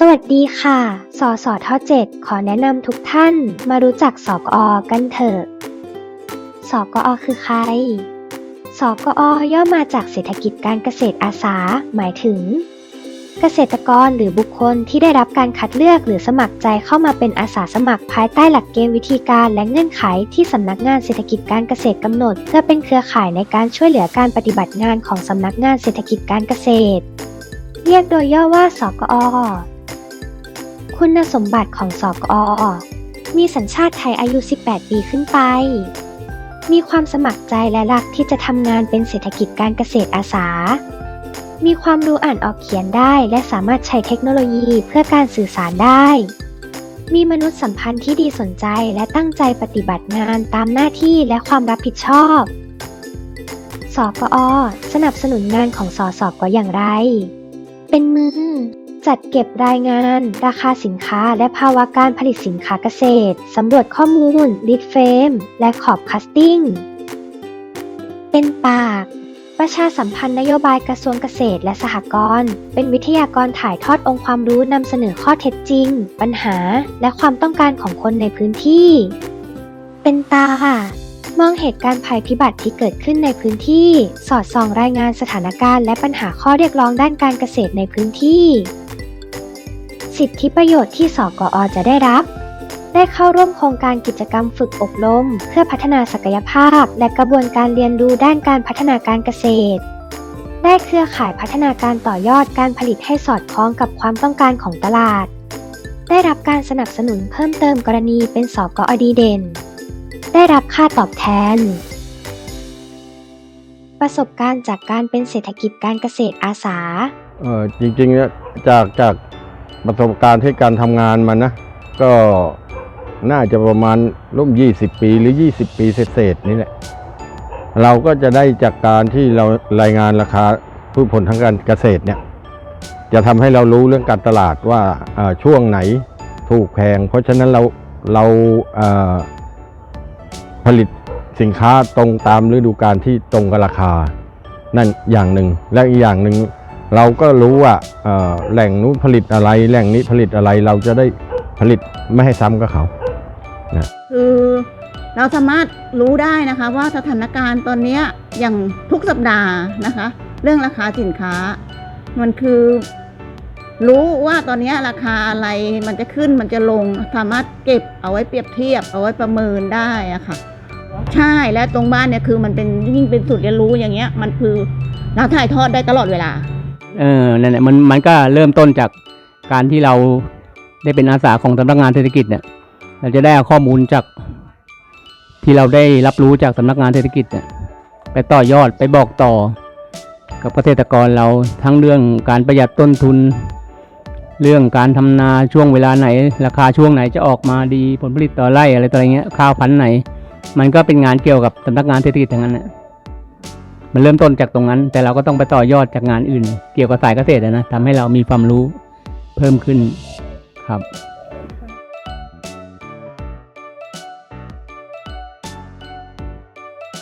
สวัสดีค่ะสอสอทอเจ็ดขอแนะนำทุกท่านมารู้จักสกอกันเถอะ สกอคือใคร สกอย่อมาจากเศรษฐกิจการเกษตรอาสา หมายถึง เกษตรกรหรือบุคคลที่ได้รับการคัดเลือกหรือสมัครใจเข้ามาเป็นอาสาสมัครภายใต้หลักเกณฑ์วิธีการและเงื่อนไขที่สำนักงานเศรษฐกิจการเกษตรกำหนด เพื่อเป็นเครือข่ายในการช่วยเหลือการปฏิบัติงานของสำนักงานเศรษฐกิจการเกษตร เรียกโดยย่อว่าสกอ คุณสมบัติของสอกอ มีสัญชาติไทยอายุ 18 ปีขึ้นไป มีความสมัครใจและรักที่จะทำงานเป็นเศรษฐกิจการเกษตรอาสา มีความรู้อ่านออกเขียนได้และสามารถใช้เทคโนโลยีเพื่อการสื่อสารได้ มีมนุษยสัมพันธ์ที่ดีสนใจและตั้งใจปฏิบัติงานตามหน้าที่และความรับผิดชอบ สกอ สนับสนุนงานของสสกอย่างไร เป็นมือ จัดเก็บรายงาน ราคาสินค้า และภาวะการผลิตสินค้าเกษตร สำรวจข้อมูลลิดเฟม และขอบคัสติ้ง เป็นปาก ประชาสัมพันธ์นโยบายกระทรวงเกษตรและสหกรณ์ เป็นวิทยากรถ่ายทอดองค์ความรู้นำเสนอข้อเท็จจริง ปัญหา และความต้องการของคนในพื้นที่ เป็นตามองเหตุการณ์ภัยพิบัติที่เกิดขึ้นในพื้นที่ สอดส่องรายงานสถานการณ์และปัญหาข้อเรียกร้องด้านการเกษตรในพื้นที่ สิทธิประโยชน์ที่สกอจะได้รับ ได้เข้าร่วมโครงการกิจกรรมฝึกอบรม เพื่อพัฒนาศักยภาพ และกระบวนการเรียนรู้ด้านการพัฒนาการเกษตร ได้เครือข่ายพัฒนาการต่อยอดการผลิตให้สอดคล้องกับความต้องการของตลาด ได้รับการสนับสนุนเพิ่มเติมกรณีเป็นสกอดีเด่น ได้รับค่าตอบแทนประสบการณ์จากการเป็นเศรษฐกิจการเกษตรอาสา เออจริงๆเนี่ยจากจาก ประสบการณ์ที่การทำงานมานะ ก็น่าจะประมาณร่วม 20 ปีหรือ 20 ปีเศษๆนี่แหละ เราก็จะได้จากการที่เรารายงานราคาพืชผลทางการเกษตรเนี่ย จะทำให้เรารู้เรื่องการตลาดว่าช่วงไหนถูกแพง เพราะฉะนั้นเราเราผลิตสินค้าตรงตามฤดูกาลที่ตรงกับราคา นั่นอย่างหนึ่งและอีกอย่างหนึ่ง เราก็รู้ว่าแหล่งนู้นผลิตอะไร แหล่งนี้ผลิตอะไรเราจะได้ผลิตไม่ให้ซ้ำกับเขาคือเราสามารถรู้ได้นะคะว่าสถานการณ์ตอนนี้อย่างทุกสัปดาห์นะคะ เรื่องราคาสินค้า มันคือรู้ว่าตอนนี้ราคาอะไรมันจะขึ้นมันจะลงสามารถเก็บเอาไว้เปรียบเทียบ เอาไว้ประเมินได้อะค่ะ ใช่และตรงบ้านเนี่ยคือมันเป็นยิ่งเป็นสูตรเรียนรู้อย่างเงี้ย มันคือเราถ่ายทอดได้ตลอดเวลา เออนั่นแหละมันมันก็เริ่มต้นจากการที่เราได้เป็นอาสาของสำนักงานเศรษฐกิจเนี่ย เราจะได้เอาข้อมูลจากที่เราได้รับรู้จากสำนักงานเศรษฐกิจเนี่ยไปต่อยอดไปบอกต่อ กับเกษตรกรเราทั้งเรื่องการประหยัดต้นทุน เรื่องการทำนาช่วงเวลาไหน ราคาช่วงไหนจะออกมาดีผลผลิตต่อไร่อะไรต่ออะไรเงี้ยข้าวพันธุ์ไหน มันก็เป็นงานเกี่ยวกับสำนักงานเศรษฐกิจทั้งนั้นแหละ มันเริ่มต้นจากตรงนั้น แต่เราก็ต้องไปต่อยอดจากงานอื่น เกี่ยวกับสายเกษตรนะทำให้เรามีความรู้เพิ่มขึ้นครับ